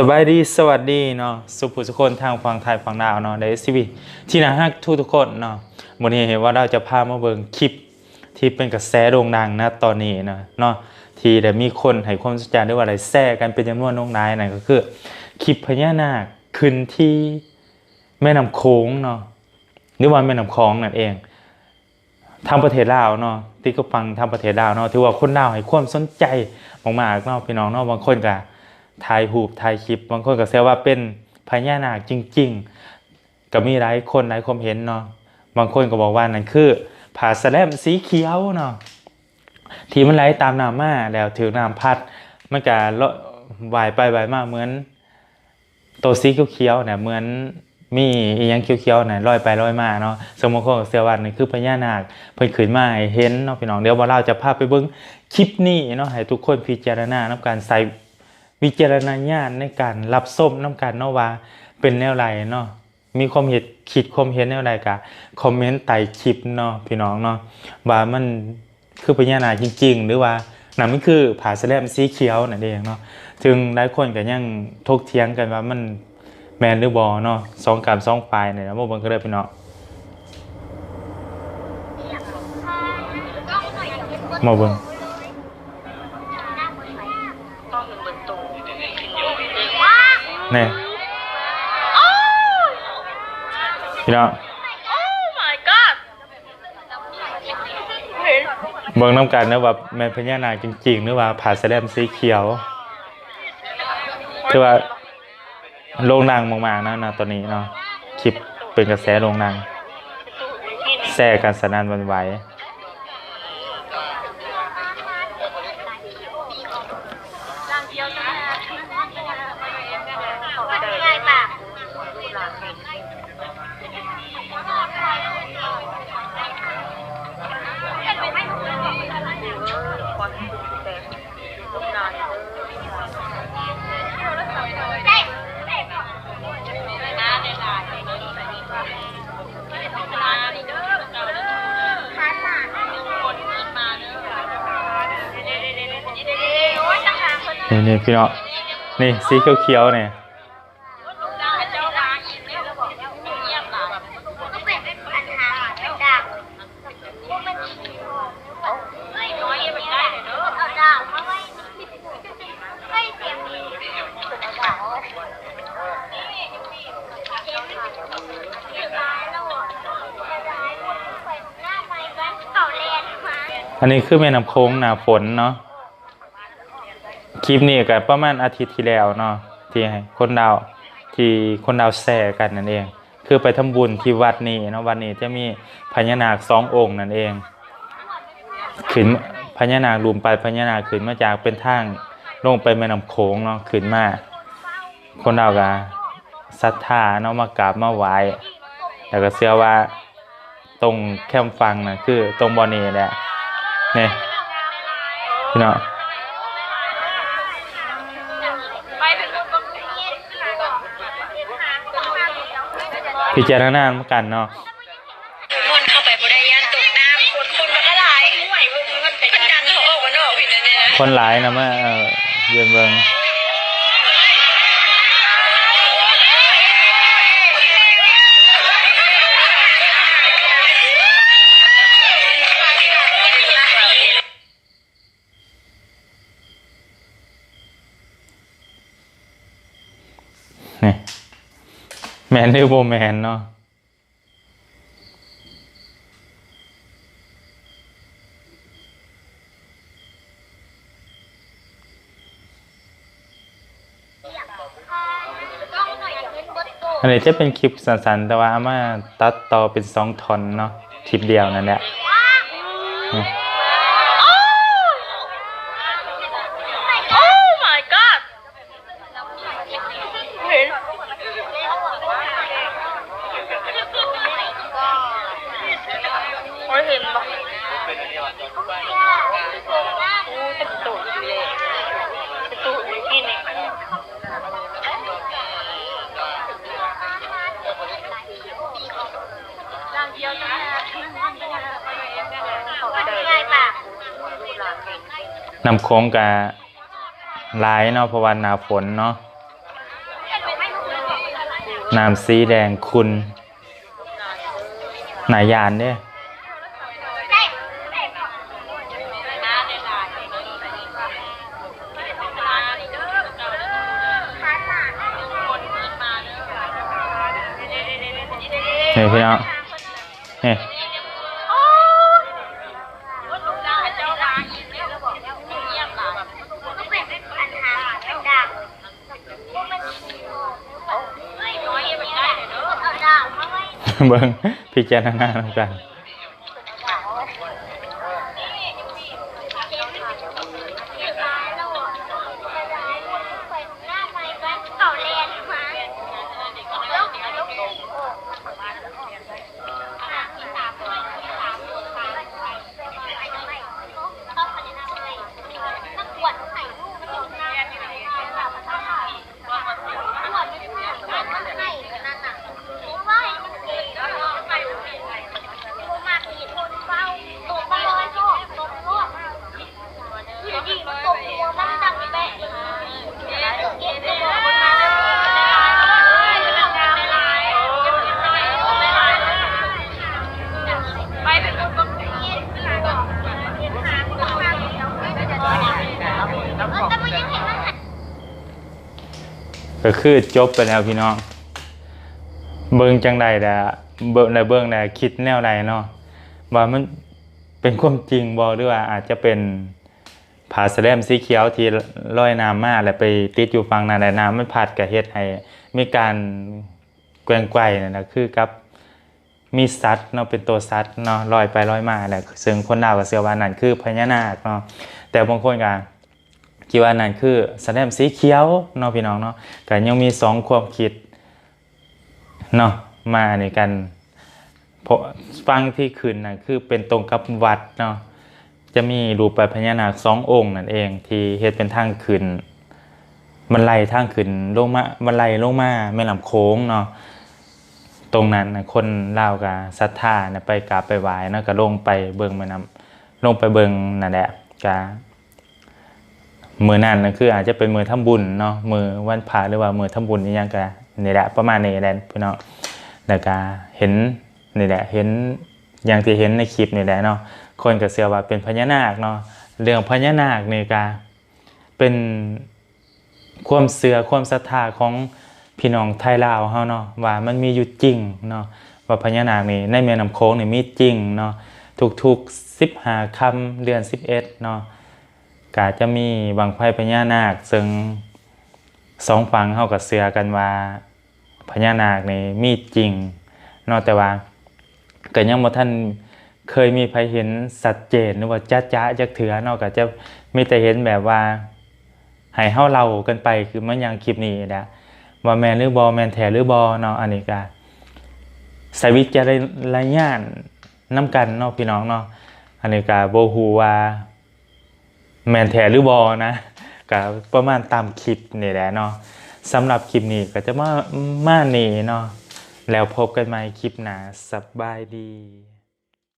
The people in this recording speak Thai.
สบายดีสวัสดีเนาะสุภุสุคนทางฝั่งไทยฝั่งลาวเนาะในซีวีที่น่าฮักทุกทุกคนเนาะวันนี้เห็นว่าเราจะพามาเบิ่งคลิปที่เป็นกระแสโด่งดังนะตอนนี้นะเนาะที่ได้มีคนให้ความสนใจด้วยว่าอะไรแซ่กันเป็นจำนวนน้องนายนั่นก็คือคลิปพญานาคขึ้นที่แม่น้ำโขงเนาะหรือว่าแม่น้ำคลองนั่นเองทางประเทศลาวเนาะที่ก็ฟังทางประเทศลาวเนาะถือว่าคนลาวให้ความสนใจมากๆเนาะพี่น้องเนาะบางคนก็ ถ่ายรูปถ่ายคลิป บางคนก็แซวว่าเป็นพญานาคจริง ๆ ก็มีหลายคนหลายความเห็นเนาะบางคนก็บอกว่านั่นคือผาแสลมสีเขียวเนาะที่มันไหลตามน้ำมาแล้วถือน้ำพัดมันก็ลาะว่ายไปว่ายมาเหมือนตัวสีเขียวๆเนี่ยเหมือนมีอียังเขียวๆเนี่ยลอยไปลอยมาเนาะสมมติของเสียวันนี่คือพญานาคเพิ่นขึ้นมาเห็นเนาะพี่น้องเดี๋ยวว่าเราจะพาไปเบิ่งคลิปนี้เนาะให้ทุกคนพิจารณานํการใส่ วิจารณญาณในการรับชมนํการเนาะว่าเป็นแนวไรเนาะมีความเห็นคิดความเห็นแนวใดก็คอมเมนต์ใต้คลิปเนาะพี่น้องเนาะว่ามันคือพญานาคจริง ๆ หรือว่านั่นมันคือผาแสลมสีเขียวนั่นเองเนาะถึงหลายคนก็ยังทกเถียงกันว่ามันแมนหรือบอเนาะสองกามสองฝ่ายเนี่ยนะบ่เบิ่งก็ได้พี่เนาะมาเบิ่งเป็นเบิร์ตู แน่พี่น้องโอ้ my god เบิ่งน้ำกันนะว่าแม่นพญานาคจริงๆหรือว่าผาแสลมสีเขียวคือว่าโรงนางมากๆนะนะตอนนี้เนาะคลิปเป็นกระแสโรงนางแซ่กันสนั่นวันไหว นี่นี่พี่น้องนี่สีเขียวๆเนี่ย เจ้าร้านเงียบหลับก็เป็นปัญหาไม่ดังพวกมันไม่น้อยไปได้เลยเนอะเอาดาวมาไว้ไม่เสียงดีเอาดาวเก่าแลนมา อันนี้คือแม่น้ำโค้งหนาฝนเนาะคลิปนี้ก็ประมาณอาทิตย์ที่แล้วเนาะที่คนดาวที่คนดาวแซ่กันนั่นเอง คือไปทำบุญที่วัดนี้เนาะวันนี้จะมีพญานาคสององค์นั่นเองขึ้นพญานาครวมไปพญานาคขึ้นมาจากเป็นทางลงไปแม่น้ำโขงเนาะขึ้นมา คนดาวก็ศรัทธาเนาะมากราบมาไหว้แล้วก็เชื่อว่าตรงแคมฟังนะคือตรงบอนี่แหละ นี่พี่น้องไปถึงตรงนี้พิจารณาเหมือนกันเนาะคนเข้าไปบริยานตกน้ำคนคนมันก็หลายห่วยมึงมันเป็นดันเขาออกมานอกพี่เนี่ยนะคนหลายนะมาเอ่อเยือนเบิง แมนหรือโบแมนเนาะอันนี้จะเป็นคลิปสั้นๆ แต่ว่าเอามาตัดต่อเป็นสองท่อนเนาะคลิปเดียวนั่นแหละอืม โอ้ my god เห็น โอ้ยเห็นปะโอ้เป็นตูดเลยเป็นตูดอยู่ที่นี่ร่างเดียวนะง่ายมากน้ำโค้งกับลายเนาะเพราะว่าหนาฝนเนาะน้ำสีแดงคุณ หนายานเด้ได้างมาไว้เบิ่งพิจารณาแล้วกัน ตัวปลาลอยโชคตัวโลก อยู่ดีมันตกหัวมันดังแบะเก็บตัวคนมาเลยไปเป็นคนบางทีแต่มันยังเห็นมัน ก็คือจบไปแล้วพี่น้อง เบิ่งจังใดแต่เบิ่งในเบิ่งในคิดแนวใดเนาะว่ามันเป็นความจริงบ่หรือว่าอาจจะเป็นผาแสลมสีเขียวที่ลอยน้ำมาแล้วไปติดอยู่ฝั่งนั้นแต่น้ำมันพัดก็เฮ็ดให้มีการแกว่งไกวนั่นะคือกับมีสัตว์เนาะเป็นตัวสัตว์เนาะลอยไปลอยมาแหละซึ่งคนดาวก็เชื่อวานั่นคือพญานาคเนาะแต่บางคนก็ คิดว่านั่นคือสแสลมสีเขียวเนาะพี่น้องเนาะก็ยังมีสองความคิดเนาะมาในกันพรฟังที่ขึ้นน่ะคือเป็นตรงกับวัดเนาะจะมีรูปแบบพญานาคสององค์นั่นเองที่เฮ็ดเป็นทางขึ้นมันไลทางขึ้นลงมามันไลลงมาแม่ลำโค้งเนาะตรงนั้นนะคนเล่ากับศรัทธาน่ะไปกราบไปไหว้เนาะก็ลงไปเบิ่งแม่น้ำลงไปเบิ่งนั่นแหละก็ มือนั่นนะคืออาจจะเป็นมือทำบุญเนาะมือวันพระหรือว่ามือทำบุญนี่ยังกะนี่แหละประมาณนี้แหละพี่น้องแล้วก็เห็นนี่แหละเห็นอย่างที่เห็นในคลิปนี่แหละเนาะคนก็เชื่อว่าเป็นพญานาคเนาะเรื่องพญานาคนี่ก็เป็นความเชื่อความศรัทธาของพี่น้องไทยลาวเฮาเนาะว่ามันมีอยู่จริงเนาะว่าพญานาคนี่ในแม่น้ำโขงนี่มีจริงเนาะทุกๆ15ค่ำเดือน11เนาะ ก็จะมีบางไพ่พญานาค ซึ่งสองฝั่งเข้ากับเสือกันว่าพญานาคนี่มีจริงนอกแต่ว่าก็ยังบ่ท่านเคยมีใครเห็นสัดเจนหรือว่าจ้าจ้าจักเถือนอกก็จะมีแต่เห็นแบบว่าให้เฮาเล่ากันไปคือมันยังคลิปนี้นะว่าแมนหรือบอแมนแท้หรือบอเนาะอันนี้ก็สวิจารณญาณนํกันเนาะพี่น้องเนาะอันนี้ก็บ่ฮู้ว่า แมนแทหรือบอนะก็ประมาณตามคลิปนี่แหละเนาะสำหรับคลิปนี้ก็จะมามานี่เนาะแล้วพบกันใหม่คลิปหน้าสบายดี